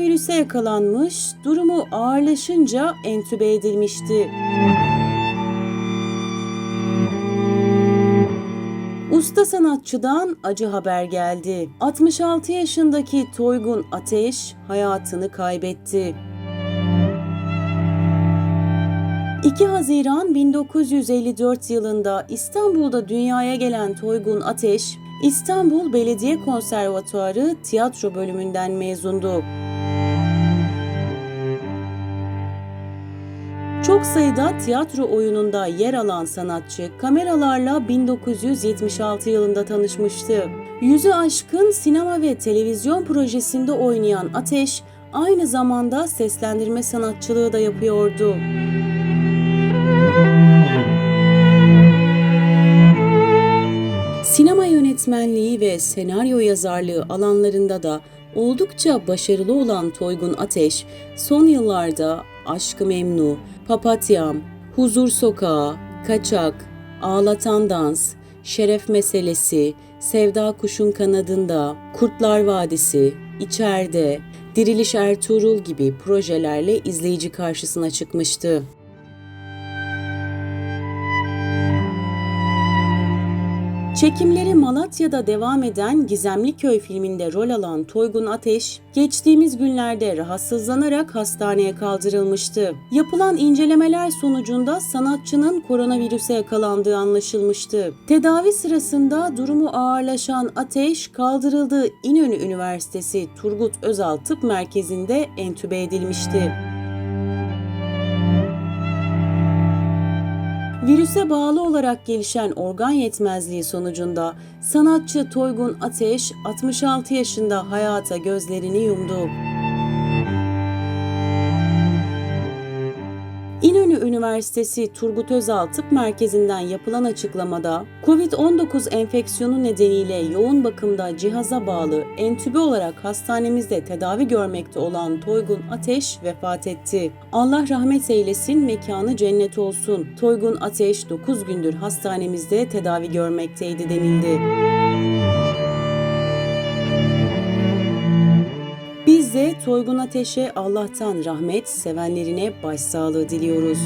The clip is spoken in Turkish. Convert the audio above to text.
virüse yakalanmış, durumu ağırlaşınca entübe edilmişti. Usta sanatçıdan acı haber geldi. 66 yaşındaki Toygun Ateş hayatını kaybetti. 2 Haziran 1954 yılında İstanbul'da dünyaya gelen Toygun Ateş, İstanbul Belediye Konservatuarı tiyatro bölümünden mezundu. Çok sayıda tiyatro oyununda yer alan sanatçı kameralarla 1976 yılında tanışmıştı. Yüzü aşkın sinema ve televizyon projesinde oynayan Ateş, aynı zamanda seslendirme sanatçılığı da yapıyordu. Sinema yönetmenliği ve senaryo yazarlığı alanlarında da oldukça başarılı olan Toygun Ateş, son yıllarda Aşkı Memnu, Papatyam, Huzur Sokağı, Kaçak, Ağlatan Dans, Şeref Meselesi, Sevda Kuşun Kanadında, Kurtlar Vadisi, İçeride, Diriliş Ertuğrul gibi projelerle izleyici karşısına çıkmıştı. Çekimleri Malatya'da devam eden Gizemli Köy filminde rol alan Toygun Ateş, geçtiğimiz günlerde rahatsızlanarak hastaneye kaldırılmıştı. Yapılan incelemeler sonucunda sanatçının koronavirüse yakalandığı anlaşılmıştı. Tedavi sırasında durumu ağırlaşan Ateş, kaldırıldığı İnönü Üniversitesi Turgut Özal Tıp Merkezi'nde entübe edilmişti. Virüse bağlı olarak gelişen organ yetmezliği sonucunda sanatçı Toygun Ateş 66 yaşında hayata gözlerini yumdu. İnönü Üniversitesi Turgut Özal Tıp Merkezi'nden yapılan açıklamada COVID-19 enfeksiyonu nedeniyle yoğun bakımda cihaza bağlı entübe olarak hastanemizde tedavi görmekte olan Toygun Ateş vefat etti. Allah rahmet eylesin, mekanı cennet olsun. Toygun Ateş 9 gündür hastanemizde tedavi görmekteydi denildi. Toygun Ateş'e Allah'tan rahmet, sevenlerine başsağlığı diliyoruz.